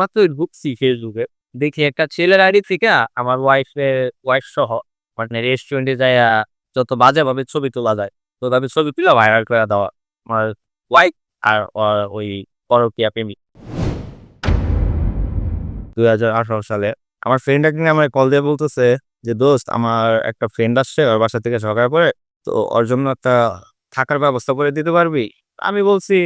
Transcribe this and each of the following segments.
মাত্রই ঢুকছি ফেসবুকে দেখি একটা ছেলের আইডি থেকে আমার ওয়াইফের ওয়াইফ সহ মানে রেস্টুরেন্টে যাইয়া যত বাজে ভাবে ছবি তোলা যায় তো ভাবে ছবি তুলে ভাইরাল করে দেওয়া। আমার ওয়াইফ আর ওই পরকিয়া প্রেমিক। দুই হাজার আঠারো সালে আমার ফ্রেন্ড একদিন আমার কল দিয়ে বলতেছে যে, দোস্ত, আমার একটা ফ্রেন্ড আসছে, ওর বাসা থেকে ঝগড়া করে, তো ওর জন্য একটা থাকার ব্যবস্থা করে দিতে পারবি? আমি বলছি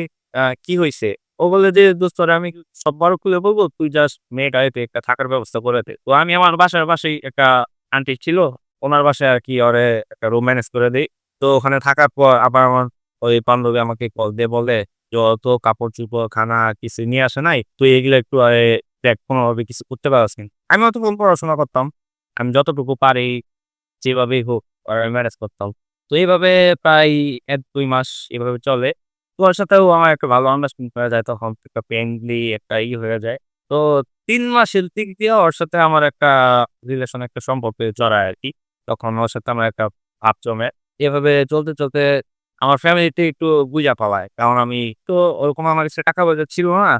কি হয়েছে ও বলে যে, দোস্ত আমি সব বড় খুলে বলব, তুই জাস্ট মেয়েটাতে একটা থাকার ব্যবস্থা করে দে। তো আমি আমার বাসার পাশেই একটা আন্টি ছিল, ওনার বাসায় আর কি ওরে একটা রুম ম্যানেজ করে দিই। তো ওখানে থাকার পর আবার আমার ওই বান্ধবী আমাকে কল দিয়ে বলে যত কাপড় চোপড়, খানা কিছু নিয়ে আসে নাই? তুই এগুলো একটু দেখ, কোনোভাবে কিছু করতে পারস কিনা? আমি অত পড়াশোনা করতাম। আমি যতটুকু পারি, যেভাবেই হোক ম্যানেজ করতাম। তো এইভাবে প্রায় এক দুই মাস এভাবে চলে। তো ওর সাথেও আমার একটা ভালো আন্ডারস্ট্যান্ডিং করা যায়, তখন একটা ফ্রেন্ডলি একটা ই হয়ে যায়। তো তিন মাসের দিক দিয়ে ওর সাথে আমার একটা রিলেশন একটা সম্পর্কে জড়ায় আর কি তখন ওর সাথে আমার একটা ভাব জমে। এভাবে চলতে চলতে আমার ফ্যামিলিতে একটু বুঝা পাওয়ায় কারণ আমি তো ওরকম আমার কাছে টাকা পয়সা ছিল না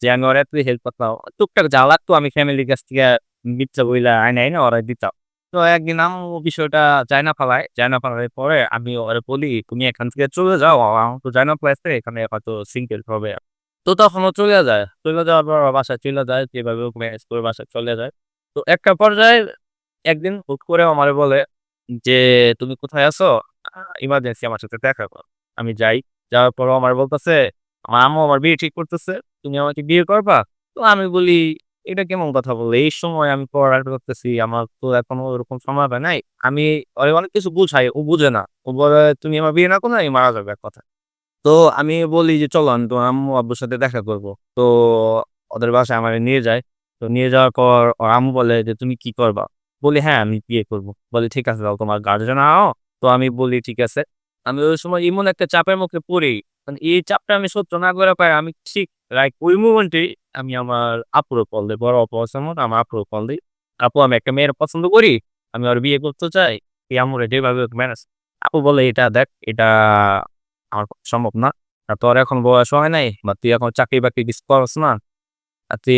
যে আমি ওরা এত হেল্প করতাম। টুকটাক যা লাগতো আমি ফ্যামিলির কাছ থেকে মিথ্যা বইলা আইনা আইনা ওরা দিতাম। তো একদিন আমার বিষয়টা যায় না ফালাই যায় না ফালাই পরে আমি ওরা বলি, তুমি এখান থেকে চলে যাও আমার তো যায় না এখানে হয়তো সিঙ্গেল হবে। তো তখন চলে যায়। চলে যাওয়ার পর বাসায় চলে যায়, যেভাবে ম্যানেজ করে চলে যায়। তো একটা পর্যায়ে একদিন হুট করে আমার বলে যে, তুমি কোথায় আছো? ইমার্জেন্সি, আমার সাথে দেখা করো। আমি যাই। যাওয়ার পর আমার বলতেছে, আমার আম্মু আমার বিয়ে ঠিক করতেছে, তুমি আমাকে বিয়ে করবা? তো আমি বলি এটা কেমন কথা বলে এই সময় আমি পড়াশোনা করতেছি, আমার তো এখনও ওরকম সময় হয় নাই। আমি অনেক কিছু বুঝাই, ও বুঝে না। ও বলে, তুমি আমার বিয়ে না করো আমি মারা যাবে এক কথা তো আমি বলি যে, চলো, আমি তোমার আম্মু আব্বুর সাথে দেখা করব। তো ওদের বাসায় আমার নিয়ে যায়। তো নিয়ে যাওয়ার পর ওর আম্মু বলে যে, তুমি কি করবা? বলি হ্যাঁ আমি বিয়ে করব। বলে, ঠিক আছে, তাহলে তোমার গার্জেন আও। তো আমি বলি, ঠিক আছে। আমি ওই সময় এমন একটা চাপের মুখে পড়ি। মানে এই চাপটা আমি সহ্য না করে পাই। আমি ঠিক লাইক ওই মুমেন্টে আমি আমার আপুরও কল দিই, বড় আপু আছে আমার আমার আপুরও কল দিই। আপু, আমি একটা মেয়ের পছন্দ করি, আমি ওর বিয়ে করতে চাই, এই আমরে যেভাবে ম্যানেজ। আপু বলে, এটা দেখ, এটা আমার সম্ভব না। আর তোর এখন বয়স হয় নাই, বা তুই এখন চাকরি বাকরি কিছু করস না, আর তুই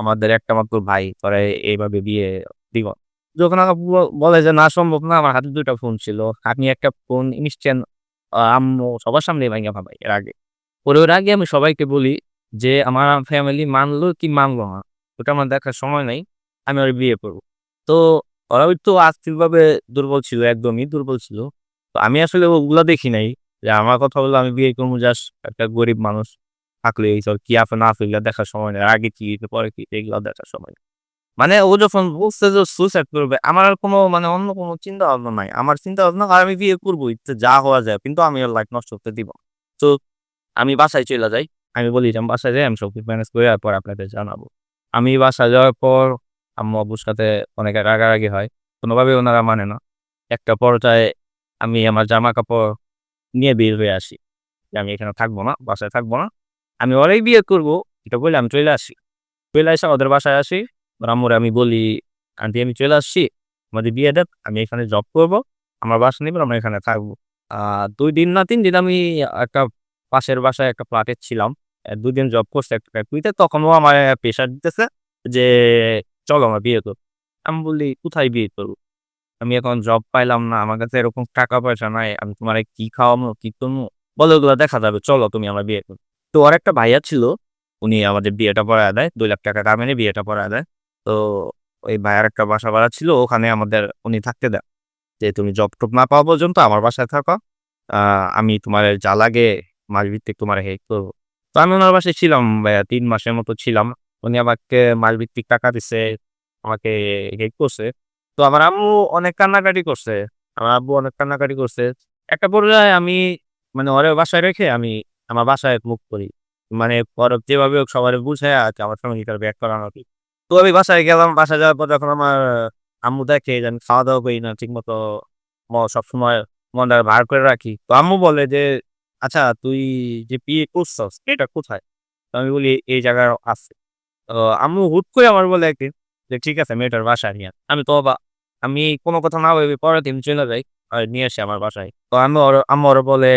আমাদের একটা মাত্র ভাই, তোরা এইভাবে বিয়ে দিব। যখন আপু বলে যে, না, সম্ভব না, আমার হাতে দুইটা ফোন ছিল আপনি একটা ফোন ইনস্ট্যান্ট আম্মু সবার সামনে ভাঙা ভাবাই, এর আগে। পরে ওর আগে আমি সবাইকে বলি যে আমার ফ্যামিলি মানলো কি মানলো না, ওটা আমার দেখার সময় নাই, আমি ওর বিয়ে করব। তো ওরা তো আর্থিকভাবে দুর্বল ছিল, একদমই দুর্বল ছিল। তো আমি আসলে ওগুলা দেখি নাই, যে আমার কথা বলল, আমি বিয়ে করব, জাস্ট একটা গরিব মানুষ থাকলে এইসব কি আছে না আছে দেখার সময় নেই, আগে কি, পরে কি, এগুলো দেখার সময় মানে ও যখন বলছে যে সুইসাইড করবে, আমার আর কোনো মানে অন্য কোনো চিন্তা ভাবনা নাই। আমার চিন্তা ভাবনা আর আমি বিয়ে করব যা হওয়া যায়, কিন্তু আমি ওর লাইফ নষ্ট করতে দিব তো আমি বাসায় চলে যাই আমি বলি যে বাসায় যাই, আমি সব কিছু ম্যানেজ করে তারপর আপনাদের জানাব। আমি বাসায় যাওয়ার পর আম্মু আব্বুর সাথে অনেক রাগারাগি হয়। কোনোভাবে ওনারা মানে না। একটা পর্যায়ে আমি আমার জামা কাপড় নিয়ে বের হয়ে আসি যে, আমি এখানে থাকব না, বাসায় থাকব না। আমি ওরাই বিয়ে করব, এটা বলে আমি চলে আসি। চলে আসা ওদের বাসায় আসি। আম্মুরে আমি বলি, আন্টি, আমি চলে আসছি। আমাদের বিয়ে দেখ আমি এখানে জব করব। আমার বাসা নিব আমরা এখানে থাকব। দুই দিন না তিন দিন আমি একটা পাশের বাসায় একটা ফ্ল্যাটে ছিলাম। আহ, দুই দিন জব করছে একটা ফ্যাক্টরিতে তখনও আমার প্রেশার দিতেছে যে চলো আমার বিয়ে করব। আমি বলি কোথায় বিয়ে করব? আমি এখন জব পাইলাম না আমার কাছে এরকম টাকা পয়সা নাই আমি তোমার কি খাওয়াবো কি করব? বলো ওগুলো দেখা যাবে চলো তুমি আমার বিয়ে করো। তো ওর একটা ভাইয়া ছিল উনি আমাদের বিয়েটা পড়ায় দেয় দুই লাখ টাকা দামে বিয়েটা পড়ায় দেয়। তো ওই ভাইয়ার একটা বাসা ভাড়া ছিল ওখানে আমাদের উনি থাকতে দেয় যে তুমি জব টব না পাওয়া পর্যন্ত আমার বাসায় থাকো আমি তোমার যা লাগে মাস ভিত্তিক তোমার হেল্প করব। তো আমি ওনার বাসায় ছিলাম ভাইয়া, তিন মাসের মতো ছিলাম। উনি আমাকে মাস ভিত্তিক টাকা দিছে, আমাকে হেল্প করছে। তো আমার আম্মু অনেক কান্নাকাটি করছে, আমার আব্বু অনেক কান্নাকাটি করছে। একটা পর্যায়ে আমি মানে ওরে বাসায় রেখে আমি আমার বাসায় মুখ করি। মানে ওরা যেভাবে হোক সবার বুঝায় আছে আমার ফ্যামিলিটার ব্যাক করানো কি তো আমি বাসায় গেলাম, বাসায় যাওয়ার পর যখন আমার আম্মু দেখে যে আমি খাওয়া দাওয়া করি না ঠিক মতো সবসময় মনটা ভার করে রাখি, তো আম্মু বলে যে আচ্ছা তুই যে বিয়ে করছস এটা কোথায়? তো আমি বলি, এই জায়গায় আছে। তো আম্মু হুট করে আমার বলে একদিন যে, ঠিক আছে, মেয়েটার বাসায় নিয়ে আমি তো অবাক। আমি কোনো কথা না ভেবে পরের দিন চলে যাই আর নিয়ে আসি আমার বাসায়। তো আমি ওর, আম্মু ওর বলে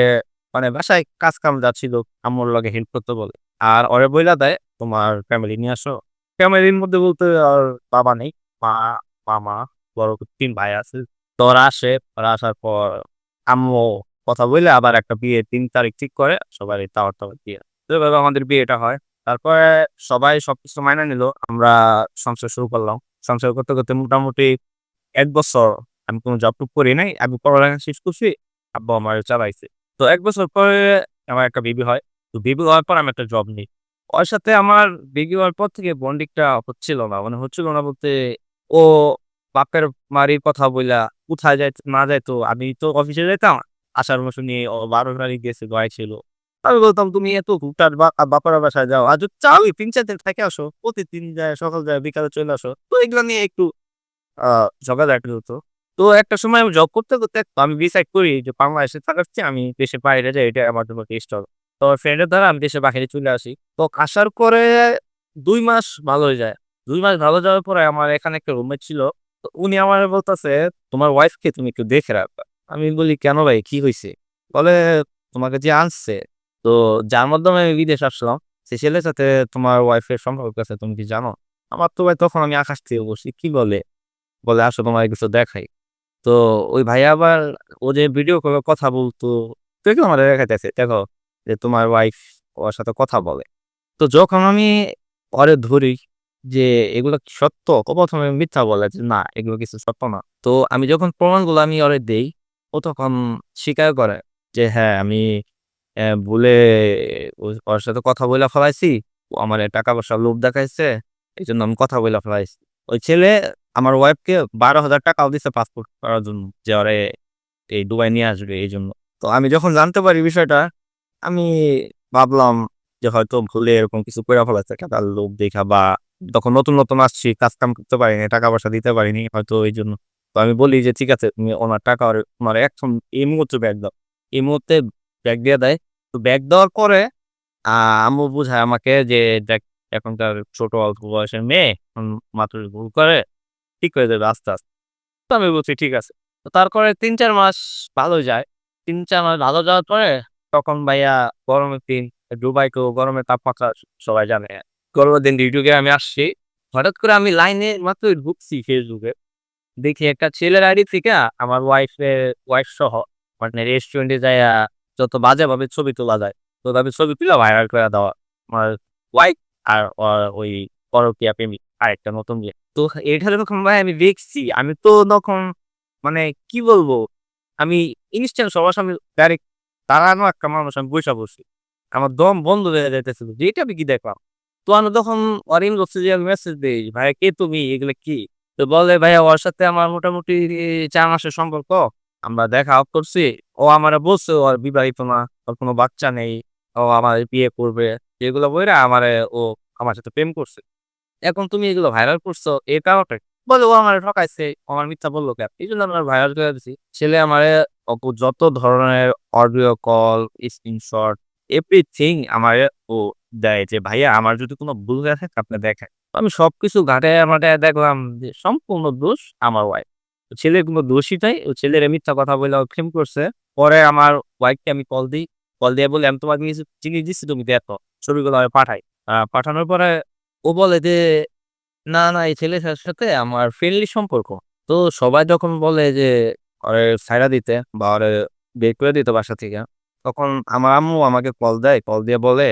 মানে বাসায় কাজ কাম যাচ্ছিল, আম্মুর লগে হেল্প করতে বলে। আর ওরে বইলা দেয়, তোমার ফ্যামিলি নিয়ে আসো। ফ্যামিলির মধ্যে বলতে আর বাবা নেই। মা, মামা, বড় তিন ভাই আছে। তো ওরা আসে। ওরা আসার পর আম্মু কথা বলে আবার একটা বিয়ে তিন তারিখ ঠিক করে সবাই টাওয়ার টাওয়ার দিয়ে তো এভাবে আমাদের বিয়েটা হয়। তারপরে সবাই সবকিছু মাইনে নিল, আমরা সংসার শুরু করলাম। সংসার করতে করতে মোটামুটি এক বছর আমি কোনো জব টুব করি নাই, আমি পড়ালেখা শেষ করছি, আব্বা আমার চালাইছে। তো এক বছর পরে আমার একটা বেবি হয়। তো বেবি হওয়ার পর আমি একটা জব নিই। ওর সাথে আমার বেবি হওয়ার পর থেকে বন্ডিংটা হচ্ছিল না মানে হচ্ছিল না বলতে ও বাপের মারির কথা বইলা কোথায় যাই না যাইতো, আমি তো অফিসে যাইতাম। মতো নিয়ে বারো তারিখ গেছে গায়ে ছিল। আমি বলতাম, তুমি এত ঘুরটার বাপার বাসায় যাও, আজ চাও তিন চার দিন থেকে আসো, প্রতিদিন যায়, সকাল যায়, বিকালে চলে আসো। তো এগুলো নিয়ে একটু ঝগড়াঝাটি হতো। তো একটা সময় আমি জব করতে করতে আমি ডিসাইড করি যে বাংলাদেশে থাকার চেয়ে আমি দেশের বাইরে যাই এটা আমার জন্য টেস্ট হবে তো ফ্রেন্ডের দ্বারা আমি দেশের বাইরে চলে আসি। তো আসার পরে দুই মাস ভালো হয়ে যায়। দুই মাস ভালো যাওয়ার পরে আমার এখানে একটা রুমমেট ছিল। তো উনি আমার বলতেছে, তোমার ওয়াইফকে তুমি একটু দেখে রাখবা। আমি বলি, কেন ভাই? কি হয়েছে বলে, তোমাকে যে আনছে। তো যার মাধ্যমে আমি বিদেশ আসলাম সে ছেলের সাথে তোমার ওয়াইফের সম্পর্ক আছে, তুমি কি জানো? আমার তো ভাই তখন আমি আকাশ থেকে বসি, কি বলে? বলে, আসো তোমার কিছু দেখাই। তো ওই ভাইয়া আবার ও যে ভিডিও করে কথা বলতো তুই কি দেখাইতেছে, দেখো যে তোমার ওয়াইফ ওর সাথে কথা বলে। তো যখন আমি পরে ধরি যে এগুলো সত্য প্রথমে মিথ্যা বলে যে, না, এগুলো কিছু সত্য না। তো আমি যখন প্রমাণগুলো আমি ওরে দেই ও তখন স্বীকার করে যে হ্যাঁ আমি ভুলে ওর সাথে কথা বলে ফেলাইছি। ও আমার টাকা পয়সা লোভ দেখাইছে। এই জন্য আমি কথা বলে ফেলাইছি। ওই ছেলে আমার ওয়াইফকে বারো হাজার টাকাও দিছে পাসপোর্ট করার জন্য যে, ওরে, এই দুবাই নিয়ে আসবে এই জন্য তো আমি যখন জানতে পারি বিষয়টা, আমি ভাবলাম যে, হয়তো ভুলে এরকম কিছু করে ফেলাচ্ছে টাকার লোভ দেখা বা, তখন নতুন নতুন আসছি, কাজ কাম করতে পারিনি টাকা পয়সা দিতে পারিনি, হয়তো এই জন্য তো আমি বলি যে, ঠিক আছে, তুমি ওনার টাকা ওনার এখন এই মুহূর্তে ব্যাগ দাও। এই মুহূর্তে ব্যাগ দিয়ে দেয়। তো ব্যাগ দেওয়ার পরে আম্মু বুঝায় আমাকে যে, দেখ এখনকার ছোট অল্প বয়সের মেয়ে মাত্র ভুল করে, ঠিক করে দেবে আস্তে আস্তে। তো আমি বলছি, ঠিক আছে। তো তারপরে তিন, চার মাস ভালো যায়। তিন, চার মাস ভালো যাওয়ার পরে তখন ভাইয়া গরমের দিন দুবাই তো গরমের তাপমাত্রা সবাই জানে। গরমের দিন ডিউটিকে আমি আসছি। হঠাৎ করে আমি লাইনে মাত্র ঢুকছি ফেসবুকে। দেখি একটা ছেলের আইডি থেকে আমার ওয়াইফের ওয়াইফ সহ মানে রেস্টুরেন্টে যায় যত বাজে ভাবে ছবি তোলা যায় তো আমি ছবি তুলে ভাইরাল করে দেওয়া। আমার ওয়াইফ আর ওই পরকিয়া প্রেমিক, আরেকটা নতুন বিয়ে তো এটা যখন ভাই আমি দেখছি, আমি তো তখন মানে কি বলব, আমি ইনস্ট্যান্ট সবার সামনে ডাইরেক্ট দাঁড়ানো একটা মানুষ, আমি বসে বসি আমার দম বন্ধ হয়ে যাইতেছিল, যে এটা আমি কি দেখলাম? তো আমি তখন অরিন বলছে যে মেসেজ দিই, ভাই, কে তুমি? এগুলো কি? তো বলে, ভাইয়া, ওর সাথে আমার মোটামুটি চার মাসের সম্পর্ক। আমরা দেখা করছি। ও আমার বলছে, ওর বিবাহিত না ওর কোনো বাচ্চা নেই। ও আমার বিয়ে করবে। এগুলো বইরা আমার, ও আমার সাথে প্রেম করছে। এখন তুমি এগুলো ভাইরাল করছ এই কারণটা বলে, ও আমার ঠকাইছে। আমার মিথ্যা বলল কেন? এই জন্য আমরা ভাইরাল করে দিছি। ছেলে আমার যত ধরনের অডিও কল স্ক্রিনশট এভরিথিং আমার ও দেয় যে, ভাইয়া, আমার যদি কোনো ভুল থাকে, আপনি দেখেন। আমি সবকিছু ঘাটে আমার দেখলাম যে সম্পূর্ণ দোষ আমার ওয়াইফ ছেলের কোনো দোষই নাই, ও ছেলের মিথ্যা কথা বলে প্রেম করছে। পরে আমার ওয়াইফকে আমি কল দিই। কল দিয়ে বলে, আমি তোমাকে কিছু জিনিস দিচ্ছি তুমি দেখো, ছবিগুলো আমি পাঠাই। পাঠানোর পরে ও বলে যে, না না, এই ছেলের সাথে আমার ফ্রেন্ডলি সম্পর্ক। তো সবাই যখন বলে যে ওরে ছাইড়া দিতে বা ওরে বের করে দিতে বাসা থেকে, তখন আমার আম্মু আমাকে কল দেয়। কল দিয়ে বলে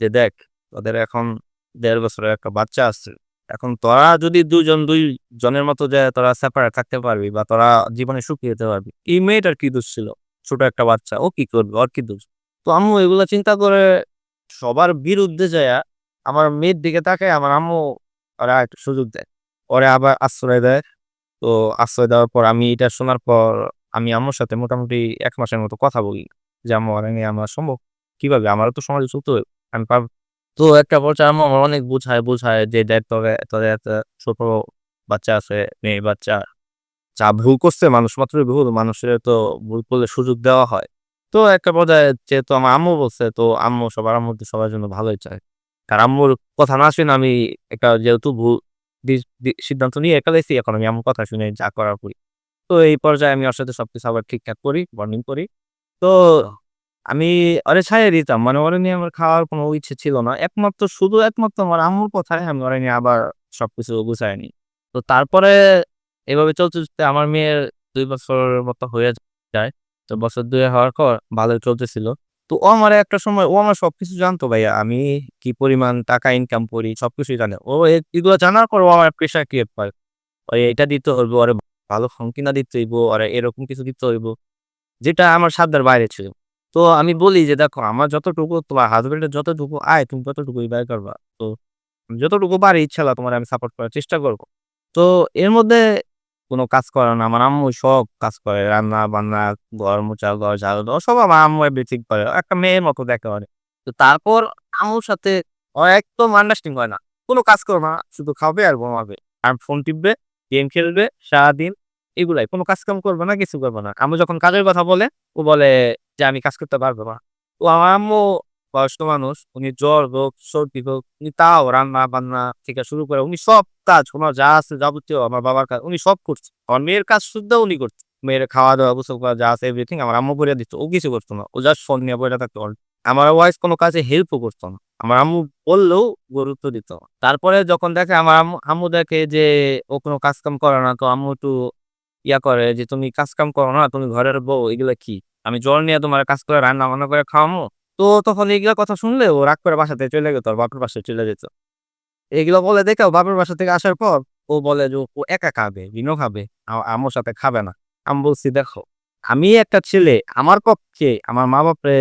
যে, দেখ, তোদের এখন দেড় বছরের একটা বাচ্চা আসছে এখন তোরা যদি দুজন, দুই জনের মতো যে তোরা সেপারেট থাকতে পারবি বা তোরা জীবনে সুখী হতে পারবি, এই মেয়েটার কি দোষ ছিল? ছোট একটা বাচ্চা, ও কি করবে? ওর কি দোষ? তো আম্মু এগুলা চিন্তা করে সবার বিরুদ্ধে যায় আমার মেয়ের দিকে তাকায়, আমার আম্মু ওরা একটু সুযোগ দেয়। ওরে আবার আশ্রয় দেয়। তো আশ্রয় দেওয়ার পর আমি এটা শোনার পর আমি আম্মুর সাথে মোটামুটি এক মাসের মতো কথা বলি যে, আম্মু, ওরা নিয়ে আমার সম্ভব? কীভাবে? আমারও তো সমাজে চলতে হবে। আমি পারব তো একটা পর্যায়ে আমার অনেক বুঝায় বুঝায় যে দেখ তোরে তোদের একটা ছোট বাচ্চা আছে, মেয়ে বাচ্চা। যা ভুল করছে মানুষ, মাত্রই ভুল, মানুষের তো ভুল করলে সুযোগ দেওয়া হয়। তো একটা পর্যায়ে যেহেতু আমার আম্মু বলছে, তো আম্মু সবার মধ্যে সবার জন্য ভালোই চায়। আর আম্মুর কথা না শুনে আমি একটা যেহেতু ভুল সিদ্ধান্ত নিয়ে একালাইছি এখন আমি আম্মুর কথা শুনে যা করার করি। তো এই পর্যায়ে আমি ওর সাথে সবকিছু আবার ঠিকঠাক করি বর্নিং করি। তো আমি ওরে ছাইড়া দিতাম। মানে ওরে নিয়ে আমার খাওয়ার কোনো ইচ্ছে ছিল না। একমাত্র শুধু একমাত্র আমার আম্মুর কথায় আমি ওরে নিয়ে আবার সবকিছু গুছায় নিই। তো তারপরে এভাবে চলতে, চলতে আমার মেয়ের ২ বছরের মতো হয়ে যায়। তো বছর ২ হওয়ার পর ভালোই চলতেছিল। তো ও আমারে একটা সময় ও আমার সবকিছু জানতো ভাইয়া। আমি কি পরিমাণ টাকা ইনকাম করি সবকিছুই জানে। ও এগুলো জানার পর ও আমার প্রেশার ক্রিয়েট করে। ওরে এটা দিতে হইব, ওরে ভালো ফোন কিনা দিতে হইব, ওরে এরকম কিছু দিতে হইব। যেটা আমার সাধ্যের বাইরে ছিল। তো আমি বলি যে, "দেখো আমার যতটুকু তোমার হাসব্যান্ডের যতটুকু আয় তুমি ততটুকুই ব্যয় করবা। তো যতটুকু পারি ইনশাআল্লাহ তোমারে আমি সাপোর্ট করার চেষ্টা করব।" তো এর মধ্যে কোনো কাজ করে না। আমার আম্মু সব কাজ করে। রান্না-বান্না, ঘর মোছা, ঘর ঝাড়ু দেওয়া সব আমার আম্মু এভরিথিং করে। একটা মেয়ের মতো দেখে ওরে। তো তারপর আম্মুর সাথে একদম আন্ডারস্ট্যান্ডিং হয় না। কোনো কাজ করবে না। শুধু খাবে আর ঘুমাবে। আর ফোন টিপবে, গেম খেলবে সারাদিন এগুলাই। কোনো কাজ-কাম করবে না, কিছু করবে না। আম্মু যখন কাজের কথা বলে, ও বলে যে, "আমি কাজ করতে পারব না।" ও আমার আম্মু বয়স্ক মানুষ। উনি জ্বর হোক, সর্দি হোক, উনি তাও রান্না-বান্না থেকে শুরু করে উনি সব কাজ ওনার যা আছে যাবতীয় আমার বাবার কাজ উনি সব করছে। আমার মেয়ের কাজ শুদ্ধ উনি করছে। মেয়ের খাওয়া-দাওয়া, গোসল করা যা আছে এভরিথিং আমার আম্মু কইরা দিত। ও কিছু করতো না। ও জাস্ট ফোন নিয়ে পইড়া থাকতো। আমার ওয়াইফ কোনো কাজে হেল্পও করতো না। আমার আম্মু বললেও গুরুত্ব দিত তারপরে যখন দেখে আমার আম্মু আম্মু দেখে যে ও কোনো কাজ-কাম করে না তো আম্মু একটু ইয়া করে যে, "তুমি কাজ-কাম করো না, তুমি ঘরের বউ এগুলা কি? আমি জ্বর নিয়ে তোমার কাজ করে রান্না-বান্না করে খাওয়ামু?" তো তখন এগুলা কথা শুনলে ও রাগ করে বাসাতে চলে যেত। বাপের বাসায় চইলা যেত। এগুলো বলে দেখে বাপের বাসা থেকে আসার পর ও বলে যে ও একা খাবে, বিনো খাবে। আমার সাথে খাবে না। আমি বলছি, "দেখো, আমি একটা ছেলে, আমার পক্ষে আমার মা-বাপরে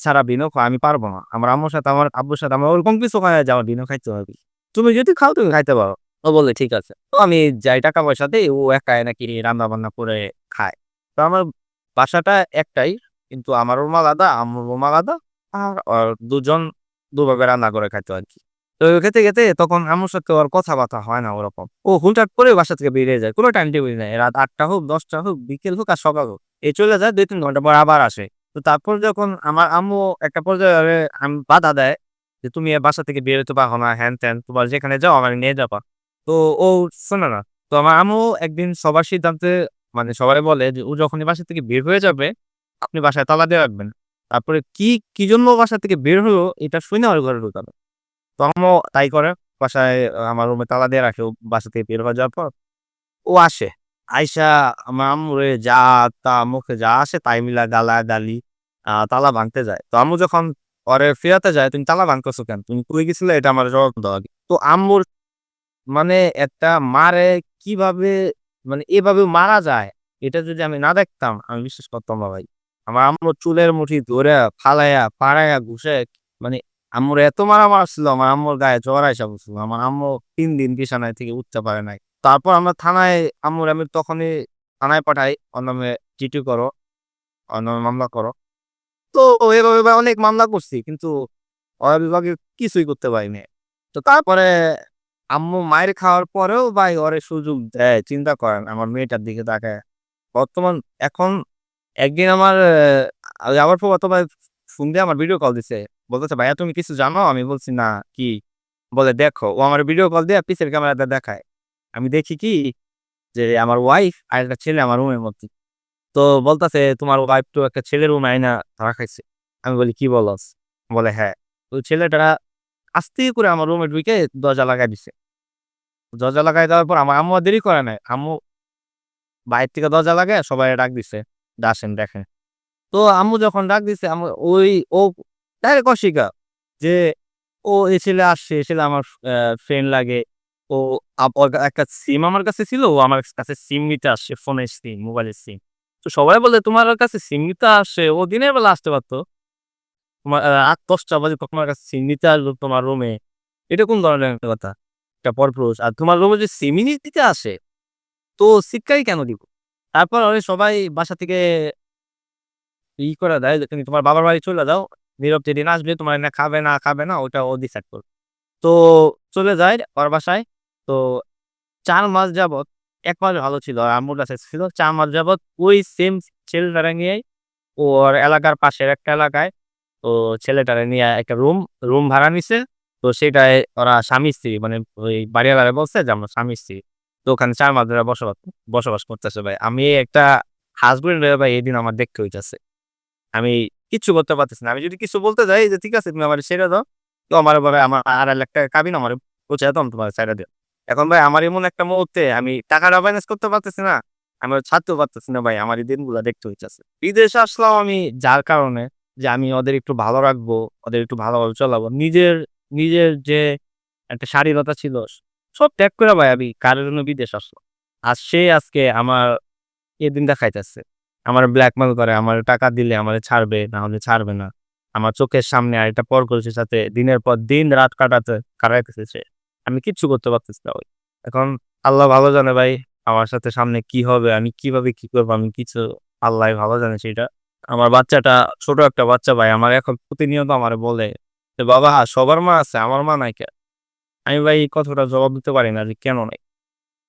ছাড়া বিনো খাওয়া আমি পারব না। আমার আম্মুর সাথে আমার আব্বুর সাথে আমার ওরকম কিছু না যে আমার বিনো খাইতে হবে। তুমি যদি খাও তুমি খাইতে পারো।" ও বলে, "ঠিক আছে।" তো আমি যাই টাকা পয়সা দেই, ও একাই নাকি রান্না-বান্না করে খায়। তো আমার বাসাটা একটাই। কিন্তু আমার রুম আলাদা, আম্মুর রুম আলাদা। আর দুজন দুভাবে রান্না করে খাইতো আরকি। তো খেতে, খেতে তখন আমার সাথে ওর কথাবার্তা হয় না ওরকম। ও হুটহাট করে বাসা থেকে বেরিয়ে যায়। কোনো টাইম টেবিল নাই। রাত আটটা হোক, দশটা হোক, বিকেল হোক আর সকাল হোক। এই চলে যায় ২-৩ ঘণ্টা পর আবার আসে। তো তারপর যখন আমার আম্মু একটা পর্যায়ে আম বাধা দেয় যে, "তুমি বাসা থেকে বেরোতে পারো না, হ্যান-ত্যান। তোমার যেখানে যাও আমারে নিয়ে যাবা।" তো ও শোনে না। তো আমার আম্মু একদিন সবার সিদ্ধান্তে মানে সবাই বলে যে, "ও যখন বাসা থেকে বের হয়ে যাবে, আপনি বাসায় তালা দিয়ে রাখবেন।" তারপরে কি, কি জন্য বাসা থেকে বের হলো এটা শুনে ওর ঘরে ঢুকাবে। তো আম্মু তাই করে। বাসায় আমার রুমে তালা দিয়ে রাখে ও বাসা থেকে বের হয়ে যাওয়ার পর। ও আসে। আইসা আমার আম্মুরে যা তা মুখে যা আসে তাই মিলা গালাগালি আ তালা ভাঙতে যায়। তো আম্মু যখন ওরে ফেরাতে যায়, "তুমি তালা ভাঙতেছো কেন? তুমি কই গেছিলে এটা আমার জবাব দাও আগে।" তো আম্মুর মানে একটা মারে কীভাবে মানে এভাবেও মারা যায়, এটা যদি আমি না দেখতাম আমি বিশ্বাস করতাম না ভাই। আমার আম্মুর চুলের মুঠি ধইরা ফালাইয়া, পাড়াইয়া, ঘুষাইয়া মানে আম্মুর এত মারা মারছিল আমার আম্মুর গায়ে জ্বর আইসা পড়ছিল। আমার আম্মু ৩ দিন বিছানায় থেকে উঠতে পারে নাই। তারপর আমরা থানায় আম্মুর আমি তখনই থানায় পাঠাই। ওর নামে জিডি করো, নামে মামলা করো। তো এভাবে অনেক মামলা করছি। কিন্তু ওর বিভাগে কিছুই করতে পারি নাই। তো তারপরে আম্মু মায়ের খাওয়ার পরেও ভাই ওরে সুযোগ দেয়। চিন্তা করেন আমার মেয়েটার দিকে তাকায়া। বর্তমান এখন একদিন আমার আ আমার ফুফাতো ভাই ফোন দিয়ে আমার ভিডিও কল দিছে। বলতেছে, "ভাইয়া তুমি কিছু জানো?" আমি বলছি, "না, কি?" বলে, "দেখো।" ও আমার ভিডিও কল দিয়ে পিছের ক্যামেরাতে দেখায়। আমি দেখি কি যে আমার ওয়াইফ আর একটা ছেলে আমার রুমের মধ্যে। তো বলতেছে, "তোমার ওয়াইফ তো একটা ছেলের রুমে আইনা ধরা খাইছে।" আমি বলি, "কি বলস?" বলে, "হ্যাঁ।" তো ছেলেটা আস্তে করে আমার রুমে ঢুইকে দরজা লাগাই দিছে। দরজা লাগায় দেওয়ার পর আমার আম্মু দেরি করে নাই। আম্মু বাইরে থেকে দরজা লাগায় সবাই ডাক দিছে, যে, "আসেন দেখেন।" তো আম্মু যখন ডাক দিছে ওই ও ডাইরেক্ট অস্বীকার যে, "ও এই ছেলে আসছে, এই ছেলে আমার ফ্রেন্ড লাগে। ও একটা সিম আমার কাছে ছিল। ও আমার কাছে সিম নিতে আসছে, ফোনের সিম, মোবাইলের সিম।" তো সবাই বলে, "তোমার কাছে সিম নিতে আসছে? ও দিনের বেলা আসতে পারতো তোমার আ রাত ১০টা বাজে তোমার কাছে সিম নিতে আসলো তোমার রুমে। এটা কোন ধরনের কথা? একটা পরপুরুষ। আর তোমার রুমে যদি দিতে আসে, তো সিটকারি কেন দিব?" তারপর সবাই বাসা থেকে ই করে দেয় "তুমি তোমার বাবার বাড়ি চলে যাও। নীরব যেদিন আসবে তোমার এনে খাবে না খাবে না ওটা ও ডিসাইড করবে।" তো চলে যায় ওর বাসায়। তো চার মাস যাবৎ এক মাস ভালো ছিল। আর আম্মুর কাছে ছিল। চার মাস যাবৎ ওই সেম ছেলেটারে নিয়েই ও ওর এলাকার পাশের একটা এলাকায় ও ছেলেটারে নিয়ে একটা রুম, রুম ভাড়া নিছে। তো সেটায় ওরা স্বামী-স্ত্রী মানে ওই বাড়িওয়ালারে বলছে যে, "আমরা স্বামী-স্ত্রী।" তো ওখানে চার মাস ধরে বসবাস বসবাস করতেছে ভাই। আমি একটা হাসব্যান্ড হয়ে ভাই এদিন আমার দেখতে হইতাছে। আমি কিচ্ছু করতে পারতেছি না আমি যদি কিছু বলতে যাই যে ঠিক আছে তুমি আমার ছেড়ে দাও তো আমার ভাই আমার আড়াই লাখ টাকা কাবিন আমার পৌঁছে আমি তোমার ছেড়ে দিও এখন ভাই আমার এমন একটা মুহূর্তে আমি টাকাটা ম্যানেজ করতে পারতেছি না আমি ছাড়তেও পারতেছি না ভাই আমার এই দিনগুলো দেখতে হইতেছে বিদেশে আসলাম আমি যার কারণে যে আমি ওদের একটু ভালো রাখব ওদের একটু ভালোভাবে চলাবো নিজের নিজের যে একটা স্বাধীনতা ছিল, সব ত্যাগ করে ভাই আমি কারোর জন্য বিদেশ আসলাম। আর সে আজকে আমার এ দিনটা খাইতেছে। আমার ব্ল্যাকমেল করে, আমার টাকা দিলে আমার ছাড়বে, না হলে ছাড়বে না। আমার চোখের সামনে আর একটা পর করেছে সাথে দিনের পর দিন রাত কাটাতে, কাটাইতেছে সে। আমি কিচ্ছু করতে পারতেছি না ভাই। এখন আল্লাহ ভালো জানে ভাই আমার সাথে সামনে কি হবে, আমি কীভাবে কি করব, আমি কিছু আল্লাহ ভালো জানে সেটা। আমার বাচ্চাটা, ছোট একটা বাচ্চা ভাই, আমার এখন প্রতিনিয়ত আমার বলে যে, বাবা, সবার মা আছে, আমার মা নাই কে আমি ভাই এই কথাটা জবাব দিতে পারি না যে, কেন নাই?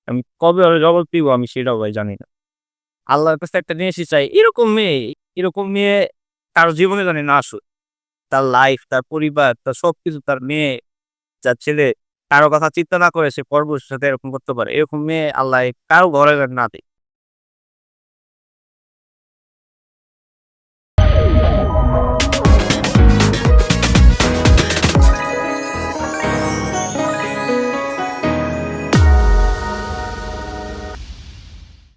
আমি কবে জবাব দিব আমি সেটাও ভাই জানি না। আল্লাহর কাছে একটা জিনিসই চাই, এরকম মেয়ে এরকম মেয়ে তার জীবনে জানি না আসুক। তার লাইফ তার পরিবার, তার সবকিছু, তার মেয়ে যার ছেলে, কারও কথা চিন্তা না করে সে পরবর্তীর সাথে এরকম করতে পারে। এরকম মেয়ে আল্লাহ কারও ঘরে না দেয়।